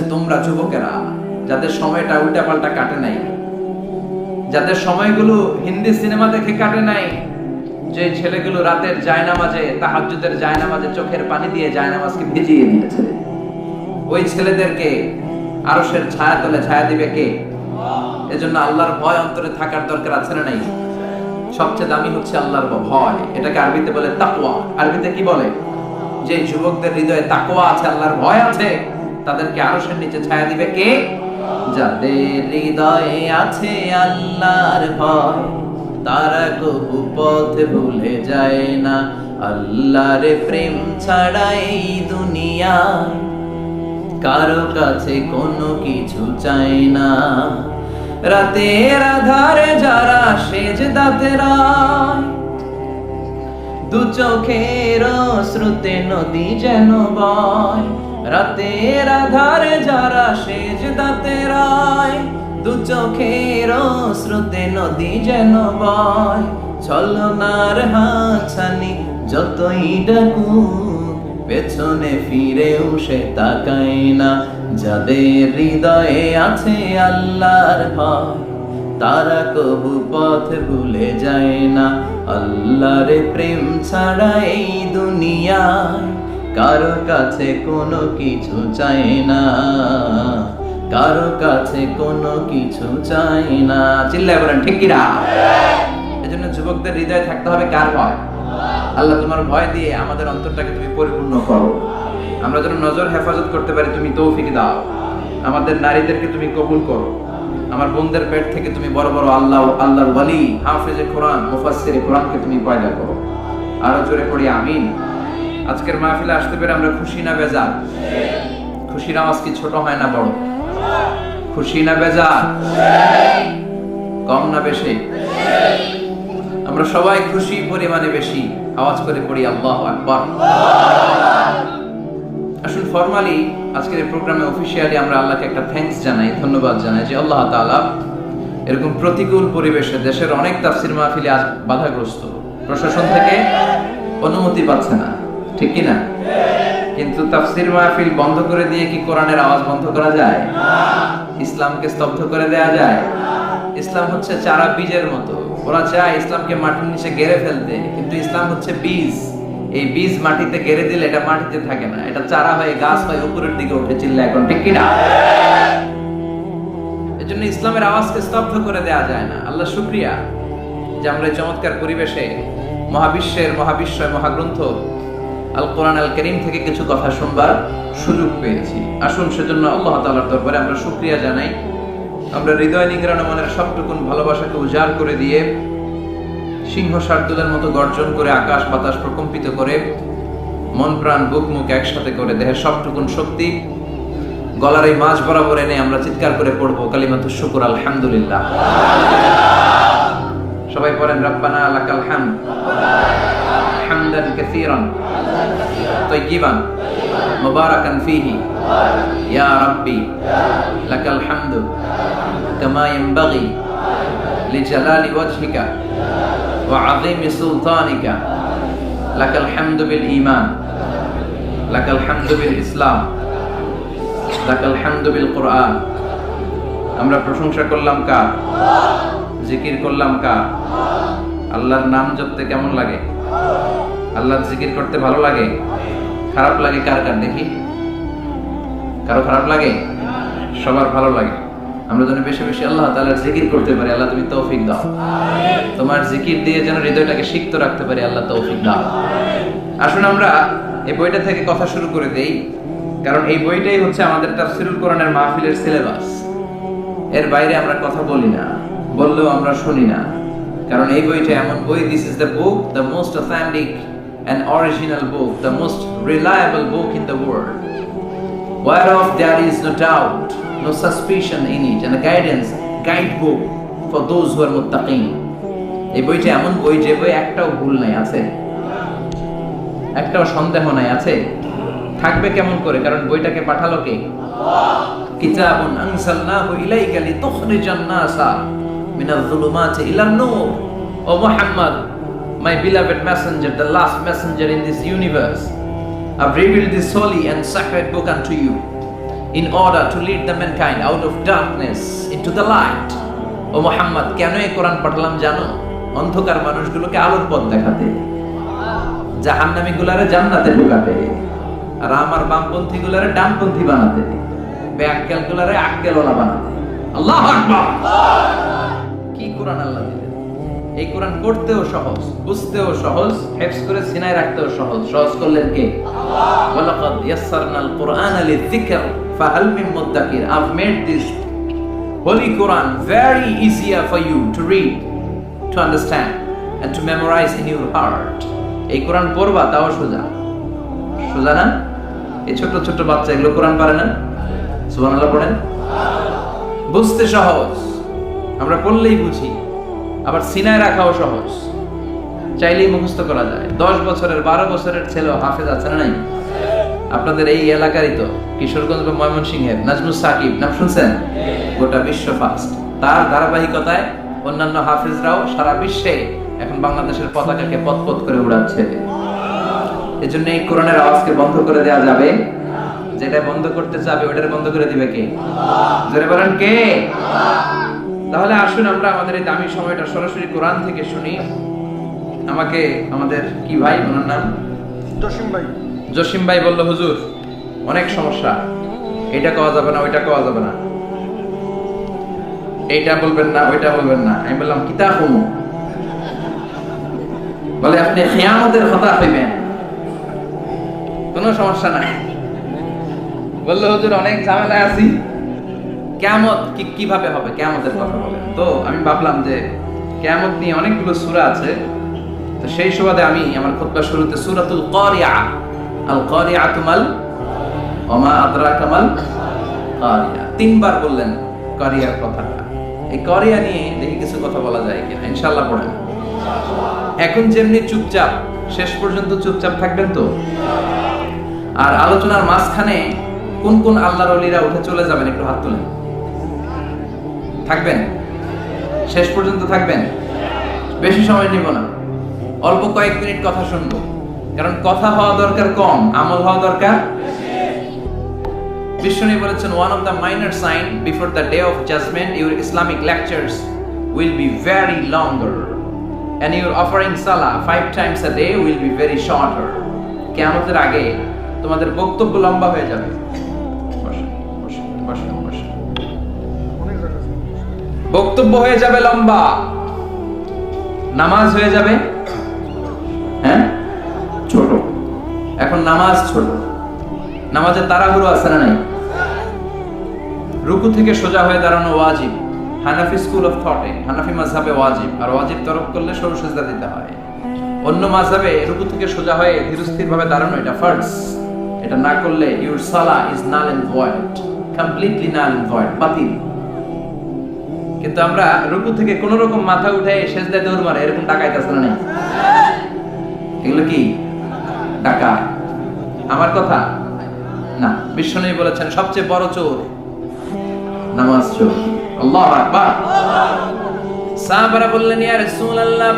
হচ্ছে তোমরা যুবকেরা, যাদের সময়টা উল্টা পাল্টা কাটে নাই, যাদের সময়গুলো হিন্দি সিনেমা দেখে কাটে নাই, যে ছেলেগুলো রাতের জায়নামাজে, তাহাজ্জুদের জায়নামাজে চোখের পানি দিয়ে জায়নামাজকে ভিজিয়ে দিয়েছে, ওই ছেলেদেরকে আরশের ছায়া তলে ছায়া দিবে কে? এজন্য আল্লাহর ভয় অন্তরে থাকার দরকার আছে না নাই? সবচেয়ে দামি হচ্ছে আল্লাহর ভয়। এটাকে আরবিতে বলে তাকওয়া। আরবিতে কি বলে? যে যুবকদের হৃদয়ে তাকওয়া আছে, আল্লাহর ভয় আছে তাদেরকে আরশের নিচে ছায়া দিবে কে? যাদের হৃদয়ে আছে আল্লাহর ভয়, তারা কবু পথ ভুলে যায় না। আল্লাহর প্রেম ছাড়া এই দুনিয়ায় কারও কাছে কোনো কিছু চাই না। রাতের আধারে যারা সেজ দাতেরা দু চোখের শ্রুতে নদী যেন বয় রাতের আধারে যারা সেজ দাতেরায় দু চোখের শ্রুতে নদী যেন বয়। ছলনার হাছানি যতই ডাকুক, পেছনে ফিরেও সে তাকায় না। যাদের হৃদয়ে আছে আল্লাহর ভয়, তারা কবু পথ ভুলে যায় না। আল্লাহর প্রেম ছাড়া এই দুনিয়ায় কারও কাছে কোনো কিছু চায় না। কারও কাছে কোনো কিছু চাই না। চিল্লায় বলেন ঠিক কিনা? এজন্য যুবকদের হৃদয়ে থাকতে হবে কার ভয়? আল্লাহ তোমার ভয় দিয়ে আমাদের অন্তরটাকে তুমি পরিপূর্ণ করো। আমরা যেন নজর হেফাজত করতে পারি তুমি তৌফিক দাও। আমাদের নারীদেরকে তুমি কবুল করো। আমার বোনদের পেট থেকে তুমি বড় বড় আল্লাহ আল্লাহর ওয়ালি হাফেজে কোরআন মুফাসসির কোরআনকে তুমি পয়দা করো। আরও জোরে পড়ি আমিন। আজকের মাহফিলে আসতে পেরে আমরা খুশি না বেজার? খুশির আওয়াজ কি ছোট হয় না বড়? খুশি না বেজার? কম না বেশি? আমরা সবাই খুশি পরিমাণে বেশি। আওয়াজ করে পড়ি, আল্লাহ আকবার। আসুন ফর্মালি আজকের প্রোগ্রামে অফিসিয়ালি আমরা আল্লাহকে একটা থ্যাঙ্কস জানাই, ধন্যবাদ জানাই যে আল্লাহ তাআলা এরকম প্রতিকূল পরিবেশে দেশের অনেক তাফসির মাহফিলে আজ বাধাগ্রস্ত। প্রশাসন থেকে অনুমতি পাচ্ছে না। ঠিক কি না কিন্তু তাফসির মাহফিল বন্ধ করে দিয়ে কি কোরআনের আওয়াজ বন্ধ করা যায়? ইসলামকে স্তব্ধ করে দেয়া যায়? ইসলাম হচ্ছে চারা বীজের মতো। ওরা চায় ইসলামকে মাটির নিচে গেড়ে ফেলতে, কিন্তু ইসলাম হচ্ছে বীজ। এই বীজ মাটিতে গেড়ে দিলে এটা মাটিতে থাকে না। এটা চারা হয়ে গাছ হয়ে উপরের দিকে উঠে চিল্লা এখন, ঠিক কিনা? এজন্য ইসলামের আওয়াজকে স্তব্ধ করে দেয়া যায় না। আল্লাহ শুক্রিয়া যে আমরা চমৎকার পরিবেশে মহাবিশ্বের মহাবিশ্বয় মহাগ্রন্থ আল কোরআন, আল করিম থেকে কিছু কথা শুনবার সুযোগ পেয়েছি। আসুন সেজন্য আল্লাহ তাআলার দরবারে আমরা শুক্রিয়া জানাই। আমরা হৃদয় নিংড়ানো মনের সবটুকুন ভালোবাসাকে উজাড় করে দিয়ে সিংহ শার্দুলের মতো গর্জন করে আকাশ বাতাস প্রকম্পিত করে মন, প্রাণ, বুক, মুখ একসাথে করে দেহের সবটুকুন শক্তি গলার এই মাছ বরাবর এনে আমরা চিৎকার করে পড়ব কালিমাতু শুকুর, আলহামদুলিল্লাহ। সবাই পড়েন, রব্বানা আলাকাল হামদ। হামদান কাসীরান طيبا مباركا فيه يا ربي لك الحمد كما ينبغي لجلال وجهك وعظيم سلطانك لك الحمد بالإيمان لك الحمد بالإسلام لك الحمد بالقرآن আমরা প্রশংসা করলাম কার জিকির করলাম কার আল্লাহর নাম জপতে কেমন লাগে আল্লাহর জিকির করতে ভালো লাগে? খারাপ লাগে কার কার দেখি? কারও খারাপ লাগে? সবার ভালো লাগে। আমরা যেন বেশি বেশি আল্লাহ তাআলার জিকির করতে পারি, আল্লাহ তুমি তৌফিক দাও। তোমার জিকির দিয়ে যেন হৃদয়টাকে সিক্ত রাখতে পারি, আল্লাহ তৌফিক দাও। আসুন আমরা এই বইটা থেকে কথা শুরু করে দেই। কারণ এই বইটাই হচ্ছে আমাদের তাফসিরুল কোরআনের মাহফিলের সিলেবাস। এর বাইরে আমরা কথা বলি না, বললেও আমরা শুনি না। কারণ এই বইটা এমন বই this is the book the most authentic and original book the most reliable book in the world whereof there is no doubt, no suspicion in it, and a guidance, guidebook for those who are muttaqin. এই বইটা এমন বই যে বই একটাও ভুল নাই আছে? একটাও সন্দেহ নাই আছে? থাকবে কেমন করে? কারণ বইটাকে পাঠালো কে? কিতাবুন আনসালনাহু ইলাইকা লিতুখরিজান নাসা মিনাল যুলুমাতি ইলান নূর। ও Muhammad my beloved messenger the last messenger in this universe I've revealed this holy and sacred book unto you in order to lead the mankind out of darkness into the light ও মোহাম্মদ কেন এই কোরআন পাঠালাম জানো অন্ধকার মানুষগুলোকে আলোর পথ দেখাতে জাহান্নামী গুলারে জান্নাতে ঢুকাতে আর আমার বামপন্থী গুলারে ডানপন্থী বানাতে ব্যাককেল গুলারে আক্কেলওয়ালা বানাতে আল্লাহ আকবার কি কোরআন আল্লাহ দিলেন এই কোরআন পড়তেও সহজ বুঝতেও সহজ হেফজ করে সিনায় রাখতেও সহজ। সহজ করলেন কে? ওয়ালাকাদ ইয়াসসারনাল কুরআন লিযিকর ফাহাল মিন মুদ্দাকির। I've made this holy Quran very easier for you to read to understand and to memorize in your heart. এই কোরআন পড়বা তাও সোজা। সোজা না? এই ছোট ছোট বাচ্চা এগুলো কোরআন পারে না? সুবহানাল্লাহ পড়েন? বুঝতে সহজ। আমরা পড়লেই বুঝি। আবার সিনায় রাখাও সহজ। চাইলেই মুখস্থ করা যায়। দশ বছরের, বারো বছরের ছেলে হাফেজ আছে না নাই? আপনাদের এই এলাকারই তো, কিশোরগঞ্জ বা ময়মনসিংহের, নাজমুস সাকিব, নাম শুনছেন? গোটা বিশ্ব ফার্স্ট তার ধারাবাহিকতায় অন্যান্য হাফেজরাও সারা বিশ্বে এখন বাংলাদেশের পতাকাকে পথ করে উড়াচ্ছে। এজন্য এই কোরআনের আওয়াজকে বন্ধ করে দেওয়া যাবে। যেটা বন্ধ করতে চাবে, ওটার বন্ধ করে দিবে কে? জোরে বলেন কে? তাহলে আসুন আমরা আমাদের এই দামি সময়টা সরাসরি কোরআন থেকে শুনি। আমাকে আমাদের কি ভাই ওনার নাম? জসিম ভাই। জসিম ভাই বলল হুজুর অনেক সমস্যা। এটা কওয়া যাবে না ওইটা কওয়া যাবে না। এইটা বলবেন না ওইটা বলবেন না। আমি বললাম কিতাব হুমু বলে আপনি খিয়ামতের কথা হইবেন কোনো সমস্যা নাই। বলল হুজুর অনেক ঝামেলায় আছি। কেমত কি, কীভাবে হবে? কেমতের কথা বলেন তো আমি ভাবলাম যে কেমত নিয়ে অনেকগুলো সূরা আছে। তো সেই সুবাদে আমি আমার খুতবা শুরুতে সূরাতুল কারিয়া, আল কারিয়াতু মাল ওমা আদরাকা মাল কারিয়া। তিনবার বললেন কারিয়ার কথাটা। এই কারিয়া নিয়ে দেখি কিছু কথা বলা যায় কিনা। ইনশাআল্লাহ পড়েন এখন যেমনি চুপচাপ, শেষ পর্যন্ত চুপচাপ থাকবেন তো? আর আলোচনার মাঝখানে কোন কোন আল্লাহর ওলিরা উঠে চলে যাবেন একটু হাত তুলেন। থাকবেন? শেষ পর্যন্ত থাকবেন? বেশি সময় নিব না। অল্প কয়েক মিনিট কথা শুনব। কারণ কথা হওয়া দরকার কম আমল হওয়া দরকার বিশ্বনী বলেছেন one of the minor sign before the day of judgement your Islamic lectures will be very longer and your offering salah five times a day will be very shorter. কেয়ামতের আগে তোমাদের বক্তব্য লম্বা হয়ে যাবে। বসেন, বসেন, বসেন, বসেন। বক্তব্য হয়ে যাবে লম্বা। নামাজ হয়ে যাবে। হ্যাঁ? ছোট। এখন নামাজ ছোট। নামাজের তাড়াহুড়ো আছে না নাই? রুকু থেকে সোজা হয়ে দাঁড়ানো ওয়াজিব। হানাফি স্কুল অফ থটে হানাফি মাযহাবে ওয়াজিব। আর ওয়াজিব তরফ করলে সরু সেজদা দিতে হয়। অন্য মাযহাবে রুকু থেকে সোজা হয়ে ধীরস্থির ভাবে দাঁড়ানো এটা ফার্জ। এটা না করলে ইউর সালা is null and void. Completely null and void. বাতিল। কিন্তু আমরা রুকু থেকে কোন রকম মাথা উঠে সেজদায় দৌড় মারে এরকম ডাকাইতেছে না এগুলো কি? ডাকা আমার কথা? না বিশ্বনবী বলেছেন, সবচেয়ে বড় চোর নামাজ চোর। আল্লাহ আকবার। সাহাবারা বললেন, ইয়া রাসূলুল্লাহ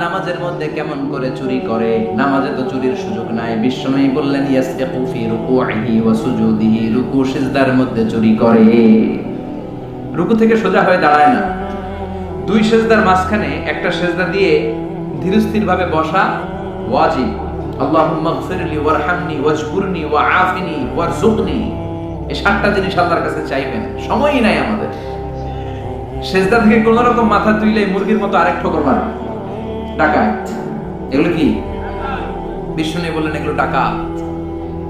নামাজের মধ্যে কেমন করে চুরি করে? নামাজে তো চুরির সুযোগ নাই। বললেন ওয়া মধ্যে চুরি করে। রুকু থেকে সোজা হয়ে দাঁড়ায় না। দুই সেজদার মাঝখানে একটা সেজদা দিয়ে ধীরস্থির ভাবে বসা ওয়াজিব। আল্লাহুম্মা গফিরলি ওয়ারহামনি ওয়াজকুরনি ওয়াআফিনি ওয়ারযুকনি। এই সাতটা জিনিস আল্লাহর কাছে চাইবেন। সময়ই নাই আমাদের। সেজদা থেকে কোন রকম মাথা তুইলে মুরগির মতো আরেক ঠোকর মারা। ডাকাত এগুলো কি? বিষ্ণু বললেন এগুলো ডাকাত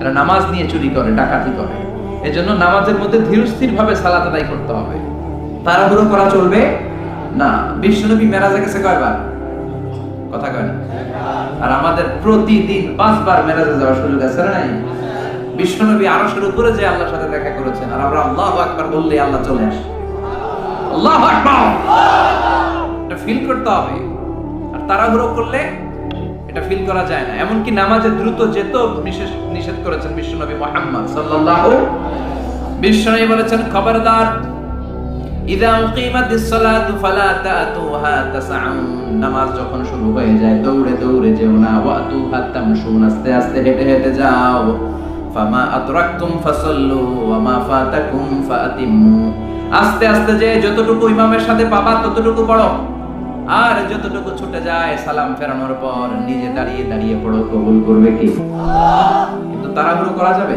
এরা নামাজ নিয়ে চুরি করে, ডাকাতি করে। এজন্য নামাজের মধ্যে ধীরস্থির ভাবে সালাত আদায় করতে হবে। তাড়াহুড়ো করা চলবে? না। বিশ্বনবী মেরাজে গেছে কয়বার? কথা কয় আর আমাদের প্রতিদিন পাঁচবার মেরাজে যাওয়ার সুযোগ আছে নাই? বিশ্বনবী আরও শুরু করে যে আল্লাহর সাথে দেখা করেছেন। আর আমরা আল্লাহ আকবার বললে আল্লাহ চলে আসে। আল্লাহ এটা ফিল করতে হবে। আর তাড়াহুড়ো করলে এটা ফিল করা যায় না। এমনকি নামাজে দ্রুত যেত নিষেধ করেছেন বিশ্বনবী মোহাম্মদ সাল্লাল্লাহু বিশ্বনবী বলেছেন, খবরদার, ইদা উকিমাতিস সালাতু ফালা তাতুহা তাসআন নামাজ যখন শুরু হয়ে যায়, দৌড়ে দৌড়ে যেও না। ওয়াতুহা তামশুন, আস্তে আস্তে হেঁটে হেঁটে যাও। ফামা আদরাকতুম ফাসাল্লু, ওয়া মা ফাতাকুম ফাতিম্মু আস্তে আস্তে যে যতটুকু ইমামের সাথে পাবা ততটুকু পড়ো। আর যতটুকু ছুটে যায় সালাম ফেরানোর পর নিজে দাঁড়িয়ে দাঁড়িয়ে পড়ো, কবুল করবে কি? কিন্তু তাড়াহুড়ো করা যাবে?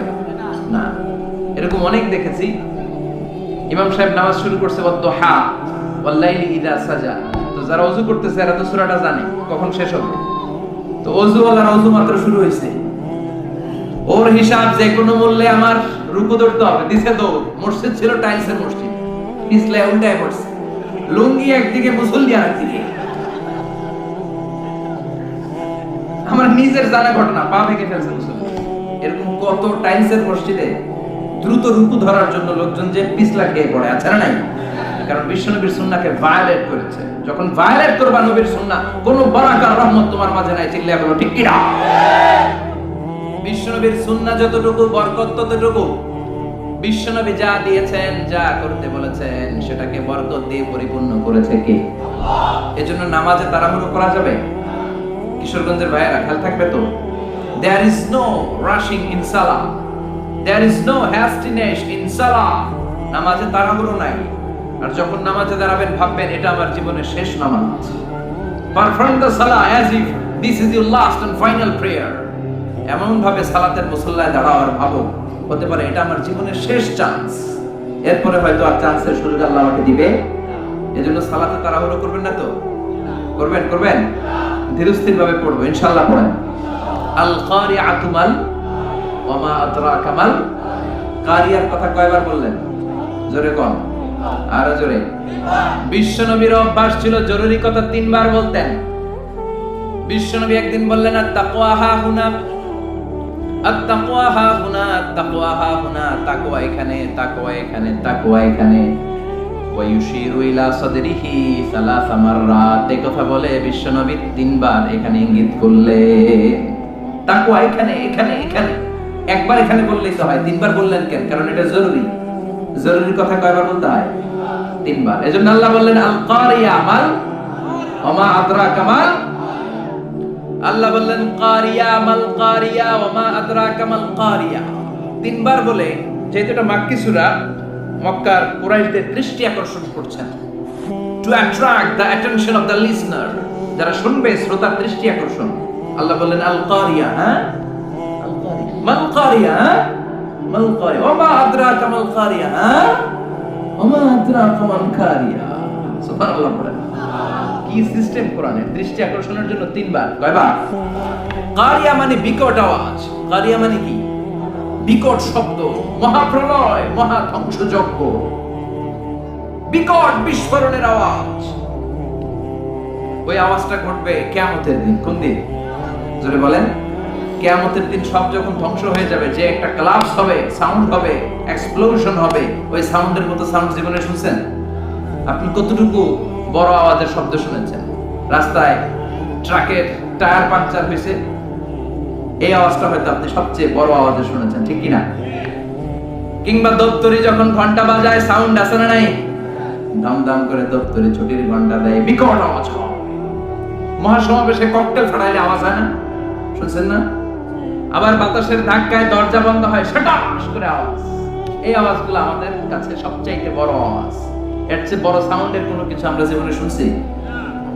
না। এরকম অনেক দেখেছি। ইমাম সাহেব নামাজ শুরু করছে বদ্ধ হা ওয়াল্লাইলি ইদা সাজা। তো যারা অজু করতেছে এরা তো সূরাটা জানে, কখন শেষ হবে? তো অজু ওয়ালার অজু মাত্র শুরু হয়েছে ওর হিসাব যে কোনো মূল্যে আমার রুকু ধরতে হবে দিছে তো মসজিদ ছিল টাইলসের মসজিদ। লুঙ্গি একদিকে, মুসল্লি আর একদিকে আমার নিজের জানা ঘটনা, পা ভেঙে ফেলছে মুসল্লি। এরকম কত টাইলসের মসজিদে দ্রুত রুকু ধরার জন্য লোকজন যে পিছলা খেয়ে পড়ে, আছে না নাই? কারণ বিশ্বনবীর সুন্নাহকে ভায়োলেট করেছে। যখন ভায়োলেট করবা নবীর সুন্নাহ কোন বরাকার রহমত তোমার মাঝে নাই চিল্লা বলো, ঠিক কিনা? বিশ্বনবীর সুন্নাহ যতটুকু, বরকত ততটুকু বিশ্বনবী যা দিয়েছেন যা করতে বলেছেন সেটাকে বরকত দিয়ে পরিপূর্ণ করেছে কে? এজন্য নামাজে তাড়াহুড়ো করা যাবে? কিশোরগঞ্জের ভাইয়েরা খেয়াল থাকবে তো? There is no rushing in Salah there is no hastiness in সালাহ নামাজে তাড়াহুড়ো নাই। আর যখন নামাজে দাঁড়াবেন ভাববেন এটা আমার জীবনের শেষ নামাজ। Perform the Salah as if this is your last and final prayer এমন ভাবে সালাতের মুসল্লায় দাঁড়াও আর ভাবো। হতে পারে, এটা আমার জীবনের শেষ চান্স এরপরে হয়তো আর চান্সের সুযোগ আল্লাহ আমাকে দিবে। এজন্য সালাতে তাড়াহুড়ো করবেন না তো? করবেন করবেন? ধীরস্থির ভাবে পড়ব, ইনশাআল্লাহ পড়েন। আল কারিআতু মাল ওয়া মা আদরাকা মাল। কারিয়ার কথা কয়বার বললেন? জোরে কোন। আরও জোরে। বিশ্বনবীর অভ্যাস ছিল জরুরি কথা তিনবার বলতেন। বিশ্বনবী একদিন বললেন আর তাকওয়া হা হুনা আত্তাকওয়া হা হুনা আত্তাকওয়া হা হুনা এখানে তাকওয়া এখানে তাকওয়া এখানে। ওয়া ইউশিরু ইলা সাদরিহি সালাসা কথা বলে বিশ্বনবী তিনবার এখানে ইঙ্গিত করলে। তাকওয়া এখানে এখানে এখানে। একবার এখানে বললেই তো হয়, তিনবার বললেন কেন? কারণ এটা জরুরি। জরুরি কথা কয়বার বলতে হয়? তিনবার। এজন্য আল্লাহ বললেন আল কারিয়া মাল, ওমা আদরাকা মাল আল্লাহ বললেন, কারিয়া মাল কারিয়া ওমা আদরাকা মাল কারিয়া। তিনবার বলে, যেহেতু এটা মাক্কি সূরা, মক্কার কুরাইশদের দৃষ্টি আকর্ষণ করছেন। To attract the attention of the listener যারা শুনবে, শ্রোতার দৃষ্টি আকর্ষণ। আল্লাহ বললেন, আল কারিয়া হ্যাঁ? আল কারিয়া। মাল কারিয়া হ্যাঁ? মাল ওমা আদরাকা মাল কারিয়া হ্যাঁ? ওমা আদরাকা মাল কারিয়া। সুবহানাল্লাহ কি সিস্টেম কোরআনের দৃষ্টি আকর্ষণের জন্য তিনবার, কয়বার? কারিয়া মানে বিকট আওয়াজ। কারিয়া মানে কি? বিকট শব্দ, মহাপ্রলয় মহা ধ্বংসযজ্ঞ বিকট বিস্ফোরণের আওয়াজ। ওই আওয়াজটা ঘটবে দিন। কোন দিন? জোরে বলেন। কেয়ামতের দিন সব যখন ধ্বংস হয়ে যাবে, যে একটা ক্লাস হবে সাউন্ড হবে এক্সপ্লোশন হবে, ওই সাউন্ডের মতো সাউন্ড জীবনে শুনছেন? আপনি কতটুকু বড় আওয়াজের শব্দ শুনেছেন। রাস্তায় ট্রাকের টায়ার পাংচার হয়েছে। এই আওয়াজটা হয়তো আপনি সবচেয়ে বড় আওয়াজে শুনেছেন, ঠিক কি না কিংবা দপ্তরি যখন ঘণ্টা বাজায় সাউন্ড আসে না নাই? দাম দাম করে দপ্তরি ছুটির ঘণ্টা দেয়, বিকট আওয়াজ মহাসমাবেশে ককটেল ফাটাইলে আওয়াজ হয় না? শুনছেন না? আবার বাতাসের ধাক্কায় দরজা বন্ধ হয়, সেটা করে আওয়াজ। এই আওয়াজগুলো আমাদের কাছে সবচাইতে বড় আওয়াজ। এর চেয়ে বড় সাউন্ডের কোনো কিছু আমরা জীবনে শুনছি?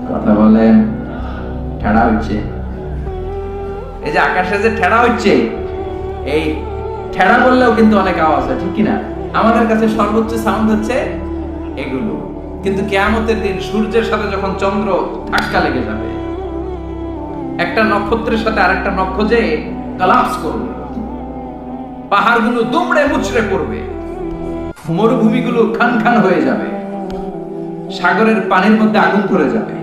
কথা বলেন ঠেড়া হচ্ছে। এই যে আকাশে যে ঠেড়া হচ্ছে এই ঠেড়া বললেও কিন্তু অনেক আওয়াজ হয় ঠিক কিনা? আমাদের কাছে সর্বোচ্চ সাউন্ড হচ্ছে এগুলো। কিন্তু কেয়ামতের দিন সূর্যের সাথে যখন চন্দ্র ধাক্কা লেগে যাবে একটা নক্ষত্রের সাথে আরেকটা নক্ষ যে কলাপস করবে। পাহাড়গুলো দুমড়ে মুচড়ে পড়বে। মরুভূমিগুলো খান খান হয়ে যাবে। সাগরের পানির মধ্যে আগুন ধরে যাবে।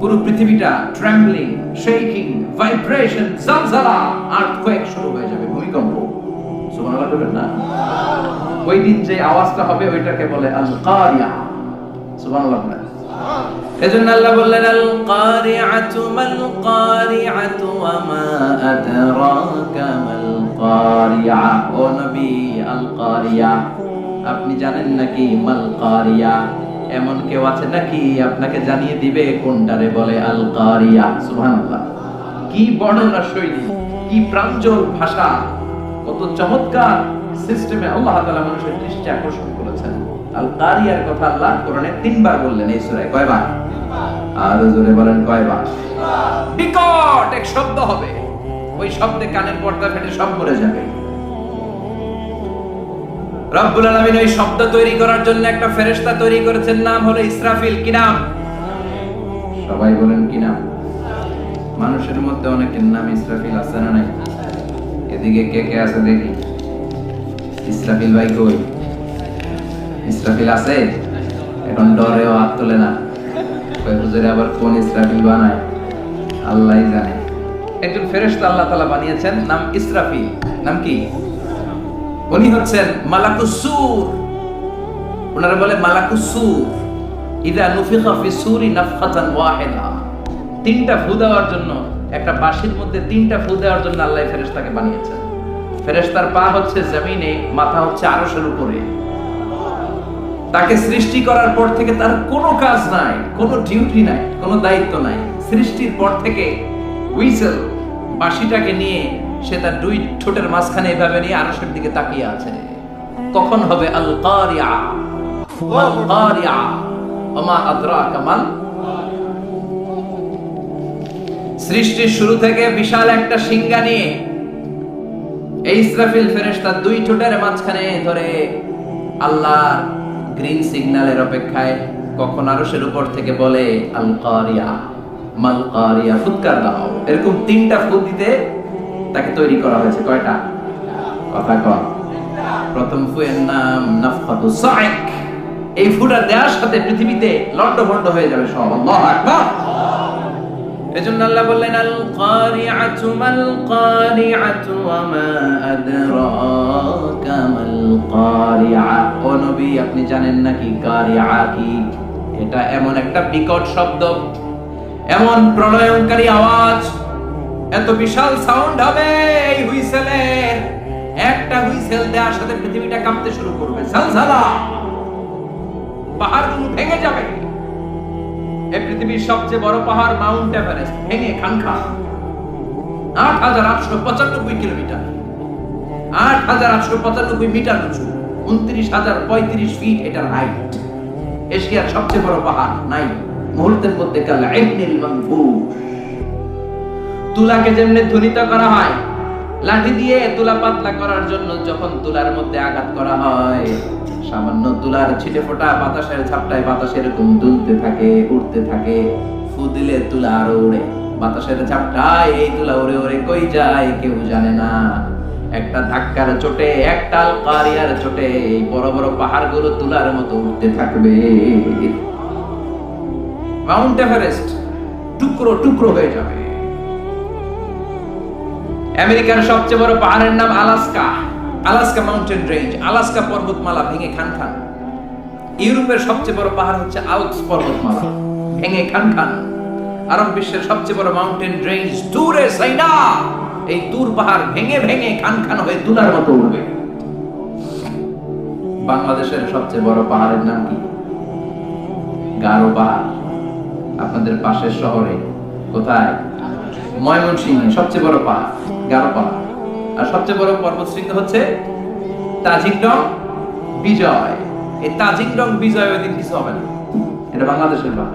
পুরো পৃথিবীটা ট্রেম্বলিং শেকিং ভাইব্রেশন জালজালা আর্থকোয়েক শুরু হয়ে যাবে, ভূমিকম্প। সুবহানাল্লাহ বলবেন না? ওই দিন যে আওয়াজটা হবে, ওইটাকে বলে আল কারিয়া সুবহানাল্লাহ বলেন এজন্য আল্লাহ বললেন আল কারিআতু মাল কারিআতু ওয়া মা আদরাকা মাল কারিআ ও নবী আল কারিয়া আপনি জানেন নাকি মাল কারিয়া? এমন কেউ আছে নাকি আপনাকে জানিয়ে দিবে কোনটারে বলে আল কারিয়া? কি বর্ণনা শৈলী? কি প্রাঞ্জল ভাষা? কত চমৎকার সিস্টেমে আল্লাহ মানুষের দৃষ্টি আকর্ষণ করেছেন। আল কারিয়ার কথা আল্লাহ কোরআনে তিনবার বললেন এই কয়বার? আর জোরে বলেন কয়বার? বিকট এক শব্দ হবে। ওই শব্দে কানের পর্দা ফেটে সব মরে যাবে। রব্বুল আলামিন ওই শব্দ তৈরি করার জন্য একটা ফেরেশতা তৈরি করেছেন, নাম হলো ইসরাফিল। কি নাম? সবাই বলেন কি নাম? মানুষের মধ্যে অনেকের নাম ইসরাফিল আছে না নাই? এদিকে কে কে আছে দেখি? ইসরাফিল ভাই কই? ইসরাফিল আছে? এখন ডরেও হাত তোলে না। হুজুরে আবার কোন ইসরাফিল বানায়? আল্লাহই জানে। একজন ফেরেশতা আল্লাহ তাআলা বানিয়েছেন, নাম ইসরাফিল। নাম কি? উনি হচ্ছেন মালাকুসুর। ওনারা বলে মালাকুসুর। ইদা নুফিখা ফি সূরি নাফখাতান ওয়াহিদা। তিনটা ফু দেওয়ার জন্য, একটা বাঁশির মধ্যে তিনটা ফু দেওয়ার জন্য আল্লাহ ফেরেশতাকে বানিয়েছেন। ফেরেশতার পা হচ্ছে জমিনে, মাথা হচ্ছে আরশের উপরে। তাকে সৃষ্টি করার পর থেকে তার কোনো কাজ নাই, কোনো ডিউটি নাই, কোনো দায়িত্ব নাই। সৃষ্টির পর থেকে হুইসেল বাঁশিটাকে নিয়ে সে তার দুই ঠোঁটের মাঝখানে এভাবে নিয়ে আরশের দিকে তাকিয়ে আছে। কখন হবে আল কারিয়া মাল কারিয়া ওমা আদরাকা মাল সৃষ্টির শুরু থেকে বিশাল একটা সিংহা নিয়ে এই ইসরাফিল ফেরেশতা দুই ঠোঁটের মাঝখানে ধরে আল্লাহর গ্রিন সিগন্যালের অপেক্ষায় কখন আরশের উপর থেকে বলে আল কারিয়া মাল কারিয়া ফুৎকার দাও। এরকম তিনটা ফুৎ দিতে তাকে তৈরি করা হয়েছে। কয়টা? কথা কর প্রথম ফুয়ের নাম এই ফুটা দেওয়ার সাথে পৃথিবীতে লন্ডভন্ড হয়ে যাবে সব। আল্লাহু আকবার। এজন্য আল্লাহ বললেন আল কারিআতু মাল কারিআতু ওয়া মা আদরাকা মাল কারিআ ও নবী, আপনি জানেন নাকি কারিআ কি? এটা এমন একটা বিকট শব্দ, এমন প্রলয়ঙ্কারী আওয়াজ। এত বিশাল সাউন্ড হবে এই হুইসেলের একটা হুইসেল দেওয়ার সাথে পৃথিবীটা কাঁপতে শুরু করবে। সালসালা। পাহাড়গুলো ভেঙে যাবে। এই পৃথিবীর সবচেয়ে বড় পাহাড় মাউন্ট এভারেস্ট। ভেঙে খান খান আট হাজার আটশো পঁচানব্বই কিলোমিটার। আট হাজার আটশো পঁচানব্বই মিটার উঁচু। উনত্রিশ হাজার পঁয়ত্রিশ ফিট এটার হাইট এশিয়ার সবচেয়ে বড় পাহাড় নাই। মুহূর্তের মধ্যে কাল আইনিল মানফুস তুলাকে যেমনি ধ্বনিত করা হয়, লাঠি দিয়ে তুলা পাতলা করার জন্য যখন তুলার মধ্যে আঘাত করা হয়, সামান্য তুলার ছিটে ফোটা বাতাসের ঝাপটায় বাতাস এরকম দুলতে থাকে, উড়তে থাকে, ফু দিলে তুলা আরও উড়ে। বাতাসের ঝাপটায় এই তুলা উড়ে উড়ে কই যায় কেউ জানে না। একটা ধাক্কার চোটে, একটা কারিয়ার চোটে এই বড় বড় পাহাড়গুলো তুলার মতো উঠতে থাকবে। মাউন্ট এভারেস্ট টুকরো টুকরো হয়ে যাবে। আমেরিকার সবচেয়ে বড় পাহাড়ের নাম Alaska. Alaska mountain range, Alaska পর্বতমালা ভেঙে খান খান। ইউরোপের সবচেয়ে বড় পাহাড় হচ্ছে আলপস পর্বতমালা, ভেঙে খান খান। আরব বিশ্বের সবচেয়ে বড় মাউন্টেন রেঞ্জ, দূরে সাইনা এই দূর পাহাড় ভেঙে ভেঙে খান খান হয়ে তুলার মতো উঠবে বাংলাদেশের সবচেয়ে বড় পাহাড়ের নাম কি? গারো পাহাড় আপনাদের পাশের শহরে কোথায় ময়মনসিংহে, সবচেয়ে বড় পাহাড়, গারো পাহাড়। আর সবচেয়ে বড় পর্বতশৃঙ্গ হচ্ছে তাজিংডং বিজয়। এই তাজিংডং বিজয় ওই দিন কিছু হবে না। এটা বাংলাদেশের পাহাড়।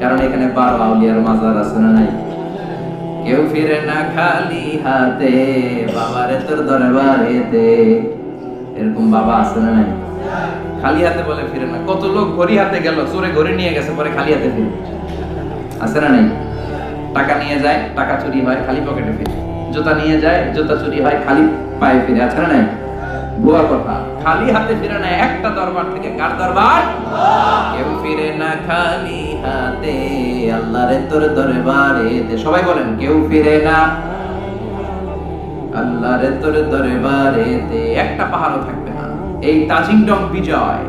কারণ এখানে বারো আউলিয়ার মাজার আছে না নাই? কেউ ফিরে না খালি হাতে, বাবারে তোর দরবারেতে। এরকম বাবা আছে না নাই? খালি হাতে বলে ফিরে না। কত লোক ঘড়ি হাতে গেল, চোরে ঘড়ি নিয়ে গেছে, পরে খালি হাতে ফিরে। আছে না নাই? টাকা নিয়ে যায়, টাকা চুরি হয়, খালি পকেটে ফিরে। জুতা নিয়ে যায়, জুতা চুরি হয়, খালি পায়ে ফিরে। আছে না নাই? ভুয়া কথা। খালি হাতে ফিরে না একটা দরবার থেকে। কার দরবার? কেউ ফিরে না খালি হাতে, আল্লাহরে তোর দরবারে সবাই বলেন, কেউ ফিরে না আল্লাহরে তোর দরবারে একটা পাহাড়ও থাকবে না। এই তাজিংডং বিজয়।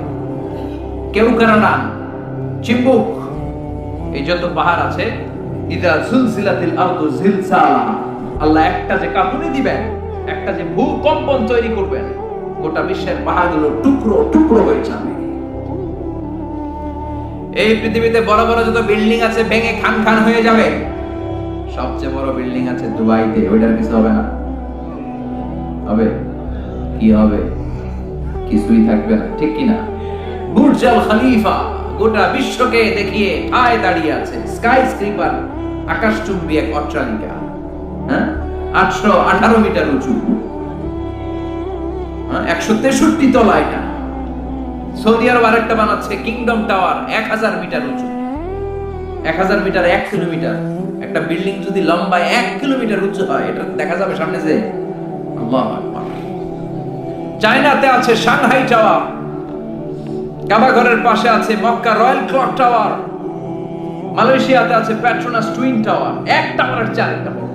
কেউ কারণা চিম্বুক এই যত পাহাড় আছে ইদা সুলসিলাতিল আরদু জিলসালা আল্লাহ একটা যে কাঁপুনি দিবেন, একটা যে ভূকম্পন তৈরি করবেন, গোটা বিশ্বের পাহাড়গুলো টুকরো টুকরো হয়ে যাবে। এই পৃথিবীতে বড় বড় যত বিল্ডিং আছে ভেঙে খান খান হয়ে যাবে। সবচেয়ে বড় বিল্ডিং আছে দুবাইতে, ওইটার কিছু হবে না। হবে? কি হবে? কিছুই থাকবে না, ঠিক কি না বুর্জ আল খলিফা গোটা বিশ্বকে দেখিয়ে ঠায় দাঁড়িয়ে আছে স্কাই স্ক্রিপার আকাশচুম্বী এক অট্টালিকা হ্যাঁ? আটশো আঠারো মিটার উঁচু। হ্যাঁ, একশো তেষট্টি তলা এটা। সৌদি আরব আরেকটা বানাচ্ছে কিংডম টাওয়ার এক হাজার মিটার উঁচু। এক হাজার মিটার এক কিলোমিটার। একটা বিল্ডিং যদি লম্বা এক কিলোমিটার উঁচু হয় এটা দেখা যাবে সামনে যে চায়নাতে আছে সাংহাই টাওয়ার। কাবা ঘরের পাশে আছে মক্কা রয়্যাল ক্লক টাওয়ার। মালয়েশিয়াতে আছে পেট্রোনাস টুইন টাওয়ার এক টাওয়ারের চারটা বড়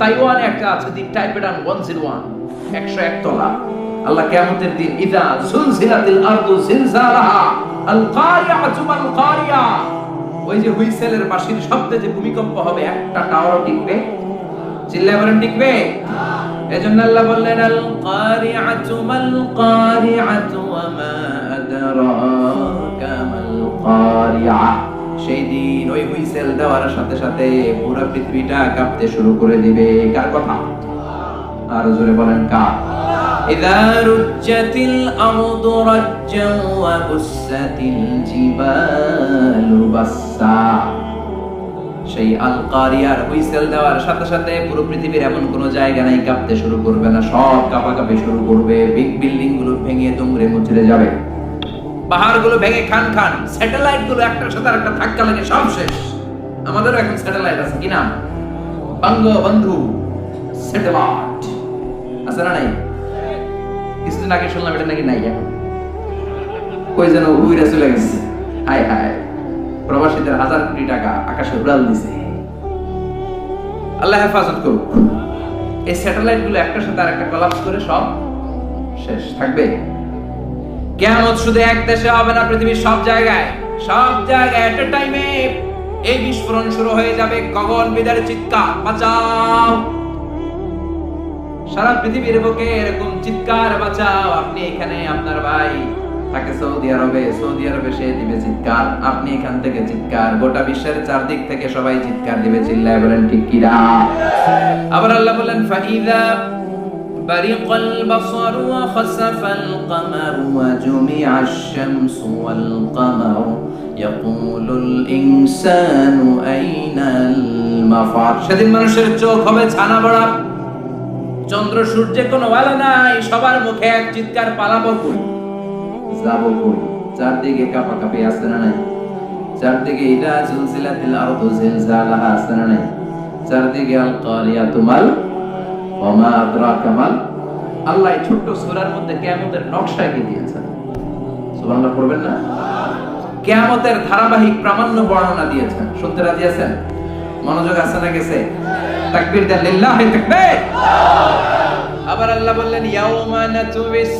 তাইওয়ানে একটা আছে the Taipei one zero one একশো এক তলা। আল্লাহ কিয়ামতের দিন, ইদা সুলসিলাতিল আরদু জিলজালাহা আল কারিয়াতু মাল কারিয়া। ওই যে হুইসেলের বাঁশির শব্দে যে ভূমিকম্প হবে, একটা টাওয়ারও টিকবে। চিল্লায় বলেন, টিকবে? এজন্য আল্লাহ বললেন, আল কারিআতু মাল কারিআতু ওয়া মা আদরাকা মাল কারিআ সেই দিন ওই হুইসেল দেওয়ার সাথে সাথে পুরো পৃথিবীটা কাঁপতে শুরু করে দিবে কার কথা আর জোরে বলেন কার إذا رجت الأرض رجا وبست الجبال بسا সেই আল কারিয়ার হুইসেল দেওয়ার সাথে সাথে পুরো পৃথিবীর এমন কোনো জায়গা নাই কাঁপতে শুরু করবে না সব কাঁপাকাঁপি শুরু করবে বিগ বিল্ডিং গুলো ভেঙে দুমড়ে মুচড়ে যাবে পাহাড়গুলো ভেঙে খান খান স্যাটেলাইটগুলো একটার সাথে একটা ধাক্কা লেগে সব শেষ। আমাদেরও এখন স্যাটেলাইট আছে, কি নাম? বঙ্গবন্ধু স্যাটেলাইট। আছে না নাই? কিছুদিন আগে শুনলাম এটা নাকি নাই এখন। কই যেন উইরা চলে গেছে। হায় হায়। প্রবাসীদের হাজার কোটি টাকা আকাশে উড়াল দিছে। আল্লাহ হেফাজত করুক। এই স্যাটেলাইটগুলো একটার সাথে আরেকটা কলাপস করে সব শেষ। থাকবে? কেমন শুধু এক দেশে হবে না, পৃথিবীর সব জায়গায়। সব জায়গায় এট টাইমে এই বিস্ফোরণ শুরু হয়ে যাবে। গগন, বিদারে চিৎকার, বাঁচাও। সারা পৃথিবীর বুকে এরকম চিৎকার, বাঁচাও। আপনি এখানে, আপনার ভাই। তাকে সৌদি আরবে সৌদি আরবে সে দিবে চিৎকার। আপনি এখান থেকে চিৎকার। গোটা বিশ্বের চারদিক থেকে সবাই চিৎকার দিবে, চিল্লায় বলেন, ঠিক কিরা আবার আল্লাহ বলেন, ফাইদা برق البصر وخسف القمر وجمع الشمس والقمر يقول الإنسان أين المفر সেদিন মানুষের চোখ হবে ছানা বড়া চন্দ্র সূর্যে কোনো আলো নাই সবার মুখে এক চিৎকার পালাবো কই যাবো কই চারদিকে কাঁপাকাঁপি আছে না নাই চারদিকে ইদা জুলজিলাতিল আরদু জিলজালাহা আছে না নাই চারদিকে আল কারিয়াতু মাল আল্লাহ ছোট্ট মধ্যে নকশা দিয়েছেন? পড়বেন না? ধারাবাহিক প্রামাণ্য বর্ণনা দিয়েছেন। শুনতে রাজি আছেন? মনোযোগ আছে না গেছে? দেন আবার আল্লাহ বললেন, ইয়াউমা নাতুবিস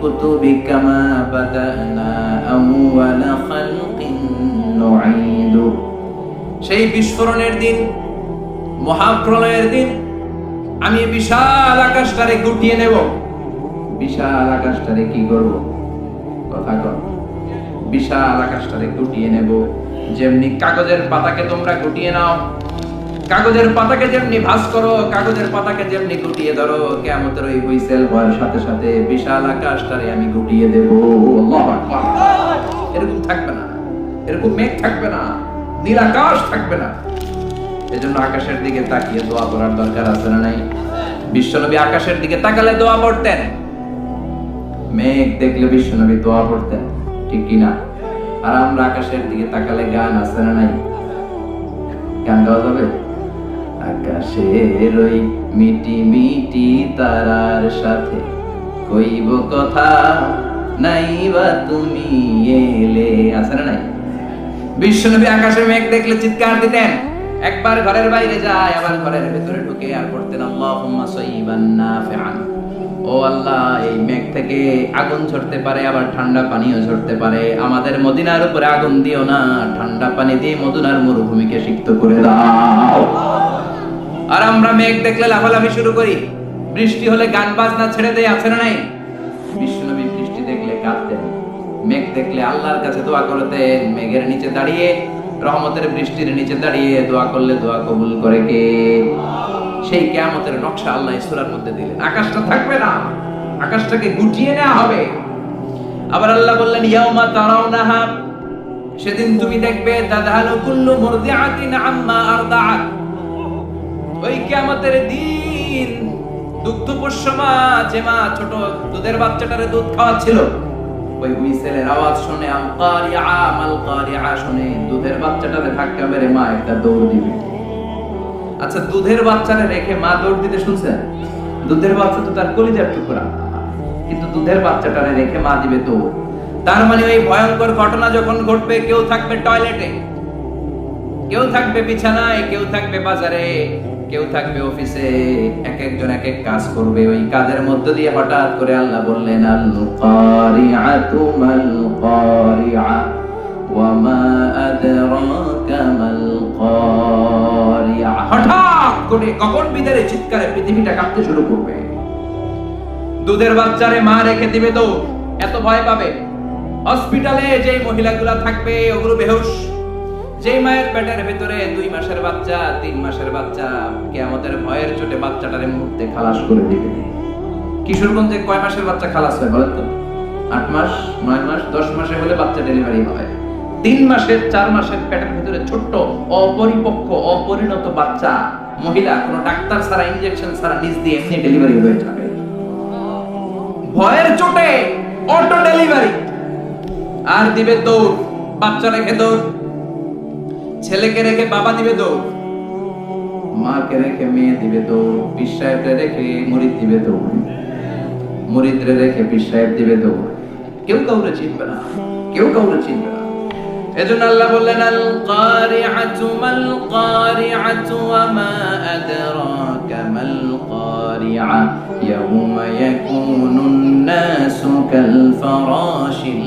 কুতুবি কামা বাদানা খালকিন নুঈদু। সেই বিস্ফোরণের দিন, মহাপ্রলয়ের দিন, আমি বিশাল আকাশটারে গুটিয়ে নেব। বিশাল আকাশটারে কি করব? কথা কর বিশাল আকাশটারে গুটিয়ে নেব। যেমনি কাগজের পাতাকে তোমরা গুটিয়ে নাও, কাগজের পাতাকে যেমনি ভাঁজ করো, কাগজের পাতাকে যেমনি গুটিয়ে ধরো কেমতের ওই হুইসেল হওয়ার সাথে সাথে বিশাল আকাশটারে আমি গুটিয়ে দেব। এরকম থাকবে না। এরকম মেঘ থাকবে না। নীল আকাশ থাকবে না। এজন্য আকাশের দিকে তাকিয়ে দোয়া করার দরকার আছে না নাই? বিশ্বনবী আকাশের দিকে তাকালে দোয়া পড়তেন। মেঘ দেখলে বিশ্বনবী দোয়া পড়তেন, ঠিক কি না আর আমরা আকাশের দিকে তাকালে গান আছে না নাই? গান গাওয়া যাবে? আকাশের ওই মিটি মিটি তারার সাথে কইব কথা, নাই বা তুমি এলে, আছে না নাই? বিশ্বনবী আকাশের মেঘ দেখলে চিৎকার দিতেন। একবার ঘরের বাইরে যায়, আবার ঘরের ভেতরে ঢুকে আর পড়তেন, আল্লাহুম্মা সাইয়িবান নাফিআন। ও আল্লাহ, এই মেঘ থেকে আগুন ঝরতে পারে, আবার ঠান্ডা পানিও ঝরতে পারে। আমাদের মদিনার উপরে আগুন দিও না, ঠান্ডা পানি দিয়ে মদিনার মরুভূমিকে সিক্ত করে দাও। আর আমরা মেঘ দেখলে লাফালাফি শুরু করি। বৃষ্টি হলে গান বাজনা ছেড়ে দেয়, আছে না নাই? দেখলে আল্লাহর কাছে দোয়া করতেন মেঘের নিচে দাঁড়িয়ে, রহমতের বৃষ্টির নিচে দাঁড়িয়ে দোয়া করলে দোয়া কবুল করে কে? সেই কেয়ামতের নকশা আল্লাহ এই সূরার মধ্যে দিলেন। আকাশটা থাকবে না, আকাশটাকে গুটিয়ে নেওয়া হবে। আবার আল্লাহ বললেন, ইয়াউমা তারাউনাহা, সেদিন তুমি দেখবে তাদহালু কুল্লু মুরদিআতিন আম্মা আরদাআত। ওই কিয়ামতের দিন দুগ্ধপোষ্য মা, যে মা ছোট, দুধের বাচ্চাটারে দুধ খাওয়াচ্ছিল ওই হুইসেলের আওয়াজ শুনে আল কারিআ শুনে দুধের বাচ্চাটারে ধাক্কা মেরে মা একটা দৌড় দিবে। আচ্ছা দুধের বাচ্চারে রেখে মা দৌড় দিতে শুনছেন? দুধের বাচ্চা তো তার কলিজার টুকরা। কিন্তু দুধের বাচ্চাটারে রেখে মা দিবে দৌড়। তার মানে ওই ভয়ঙ্কর ঘটনা যখন ঘটবে, কেউ থাকবে টয়লেটে, কেউ থাকবে বিছানায়, কেউ থাকবে বাজারে। কেউ থাকবে অফিসে, এক একজন এক এক কাজ করবে। ওই কাজের মধ্য দিয়ে হঠাৎ করে আল্লাহ বললেন হঠাৎ করে কখন বিদারে চিৎকারে পৃথিবীটা কাঁপতে শুরু করবে। দুধের বাচ্চারে মা রেখে দিবে তো, এত ভয় পাবে। হসপিটালে যেই মহিলাগুলা থাকবে, ওগুলো বেহুশ। যেই মায়ের পেটের ভেতরে দুই মাসের বাচ্চা, তিন মাসের বাচ্চা, কেয়ামতের ভয়ের চোটে বাচ্চাটারে মুহূর্তে খালাস করে দিবে। কিশোরগঞ্জে কয় মাসের বাচ্চা খালাস হয় বলেন তো? আট মাস, নয় মাস, দশ মাসে হলে বাচ্চা ডেলিভারি হয়। তিন মাসের, চার মাসের পেটের ভিতরে ছোট্ট, অপরিপক্ক, অপরিণত বাচ্চা, মহিলা, কোনো ডাক্তার ছাড়া ইনজেকশন ছাড়া নিজ দিয়ে এমনি ডেলিভারি হয়ে যাবে। ভয়ের চোটে অটো ডেলিভারি আর দিবে দৌড় বাচ্চা রেখে দৌড়। ছেলেকে রেখে বাবা দিবে দৌড়। মাকে রেখে মেয়ে দিবে দৌড়, পীর সাহেবকে রেখে মুরিদ দিবে দৌড়। মুরিদরে রেখে পীর সাহেব দিবে দৌড়। কেউ কাউরে চিনবে না, কেউ কাউরে চিনবে না। এজন্য আল্লাহ বললেন আল কারিআতু মাল কারিআতু ওয়া মা আদরাকা মাল কারিআ ইয়াউমা ইয়াকুনুন নাসু কাল ফারাশিল